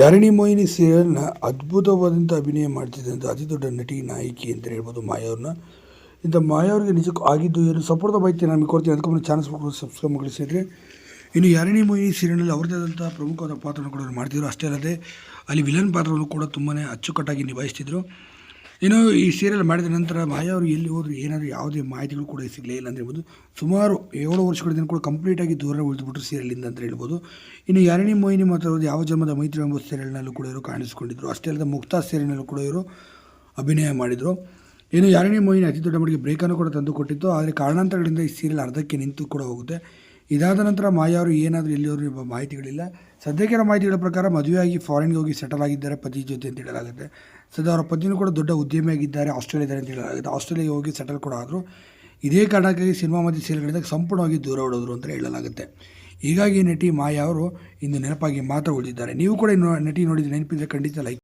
ಯಾರಿಣಿ ಮೋಹಿನಿ ಸೀರಿಯಲ್ನ ಅದ್ಭುತವಾದಂಥ ಅಭಿನಯ ಮಾಡ್ತಿದ್ದಂಥ ಅತಿ ದೊಡ್ಡ ನಟಿ, ನಾಯಕಿ ಅಂತ ಹೇಳ್ಬೋದು ಮಾಯವ್ರನ್ನ ಇಂಥ ಮಾಯವ್ರಿಗೆ ನಿಜಕ್ಕೂ ಆಗಿದ್ದು ಏನು ಸಪೋರ್ಟ್ ಮಾಹಿತಿ ನಾನು ಕೊಡ್ತೀನಿ, ಅದಕ್ಕೆ ಮುಂದೆ ಚಾನಲ್ಸ್ ಸಬ್ಸ್ಕ್ರೈಬ್ ಮಾಡಿ ಸ್ನೇಹಿತರೆ ಇನ್ನು ಯಾರಿಣಿ ಮೋಹಿನಿ ಸೀರಿಯಲ್ನಲ್ಲಿ ಅವ್ರದ್ದೇ ಆದಂಥ ಪ್ರಮುಖವಾದ ಪಾತ್ರವನ್ನು ಕೂಡ ಮಾಡ್ತಿದ್ರು. ಅಷ್ಟೇ ಅಲ್ಲದೆ, ಅಲ್ಲಿ ವಿಲನ್ ಪಾತ್ರವನ್ನು ಕೂಡ ತುಂಬಾ ಅಚ್ಚುಕಟ್ಟಾಗಿ ನಿಭಾಯಿಸ್ತಿದ್ರು. ಇನ್ನು ಈ ಸೀರಿಯಲ್ ಮಾಡಿದ ನಂತರ ಮಾಯಾ ಅವರು ಎಲ್ಲಿ ಹೋದ್ರು ಏನಾದರೂ ಯಾವುದೇ ಮಾಹಿತಿಗಳು ಕೂಡ ಸಿಗಲೇ ಇಲ್ಲ ಅಂತ ಹೇಳ್ಬೋದು. ಸುಮಾರು ಏಳು ವರ್ಷಗಳಿಂದ ಕೂಡ ಕಂಪ್ಲೀಟಾಗಿ ದೂರ ಉಳಿದುಬಿಟ್ರು ಸೀರಿಯಲಿಂದ ಅಂತ ಹೇಳ್ಬೋದು. ಇನ್ನು ಯಾರಿಣಿ ಮೋಹಿನಿ ಮಾತಾಡೋದು ಯಾವ ಜನ್ಮದ ಮೈತ್ರಿ ಎಂಬ ಸೀರಿಯಲ್ನಲ್ಲೂ ಕೂಡ ಇವರು ಕಾಣಿಸಿಕೊಂಡಿದ್ರು. ಅಷ್ಟೇ ಅಲ್ಲದೆ ಮುಕ್ತಾ ಸೀರಿಯಲ್ನಲ್ಲೂ ಕೂಡ ಇವರು ಅಭಿನಯ ಮಾಡಿದರು. ಇನ್ನು ಯಾರಣಿ ಮೋಹಿನಿ ಅತಿ ದೊಡ್ಡ ಮಟ್ಟಿಗೆ ಬ್ರೇಕನ್ನು ಕೂಡ ತಂದು ಕೊಟ್ಟಿತ್ತು. ಆದರೆ ಕಾರಣಾಂತರಗಳಿಂದ ಈ ಸೀರಿಯಲ್ ಅರ್ಧಕ್ಕೆ ನಿಂತು ಕೂಡ ಹೋಗುತ್ತೆ. ಇದಾದ ನಂತರ ಮಾಯಾ ಅವರು ಏನಾದರೂ ಎಲ್ಲಿಯವರು ಮಾಹಿತಿಗಳಿಲ್ಲ. ಸದ್ಯಕ್ಕಿರೋ ಮಾಹಿತಿಗಳ ಪ್ರಕಾರ ಮದುವೆಯಾಗಿ ಫಾರಿನ್ಗೆ ಹೋಗಿ ಸೆಟಲ್ ಆಗಿದ್ದಾರೆ ಪತಿ ಜೊತೆ ಅಂತ ಹೇಳಲಾಗುತ್ತೆ. ಸದ್ಯ ಅವರ ಪತಿನೂ ಕೂಡ ದೊಡ್ಡ ಉದ್ಯಮಿಯಾಗಿದ್ದಾರೆ ಆಸ್ಟ್ರೇಲಿಯಾದಲ್ಲಿ ಅಂತ ಹೇಳಲಾಗುತ್ತೆ. ಆಸ್ಟ್ರೇಲಿಯಾಗೆ ಹೋಗಿ ಸೆಟಲ್ ಕೂಡ ಆದರೂ. ಇದೇ ಕಾರಣಕ್ಕಾಗಿ ಸಿನಿಮಾ ಮತ್ತು ಸೀರಿಯಲ್ಗಳಿಂದ ಸಂಪೂರ್ಣವಾಗಿ ದೂರ ಓಡೋದ್ರು ಅಂತ ಹೇಳಲಾಗುತ್ತೆ. ಹೀಗಾಗಿ ನಟಿ ಮಾಯಾ ಅವರು ಇಂದು ನೆನಪಾಗಿ ಮಾತ್ರ ಉಳಿದಿದ್ದಾರೆ. ನೀವು ಕೂಡ ನಟಿ ನೋಡಿದ ನೆನಪಿದ್ರೆ ಖಂಡಿತ ಲೈಕ್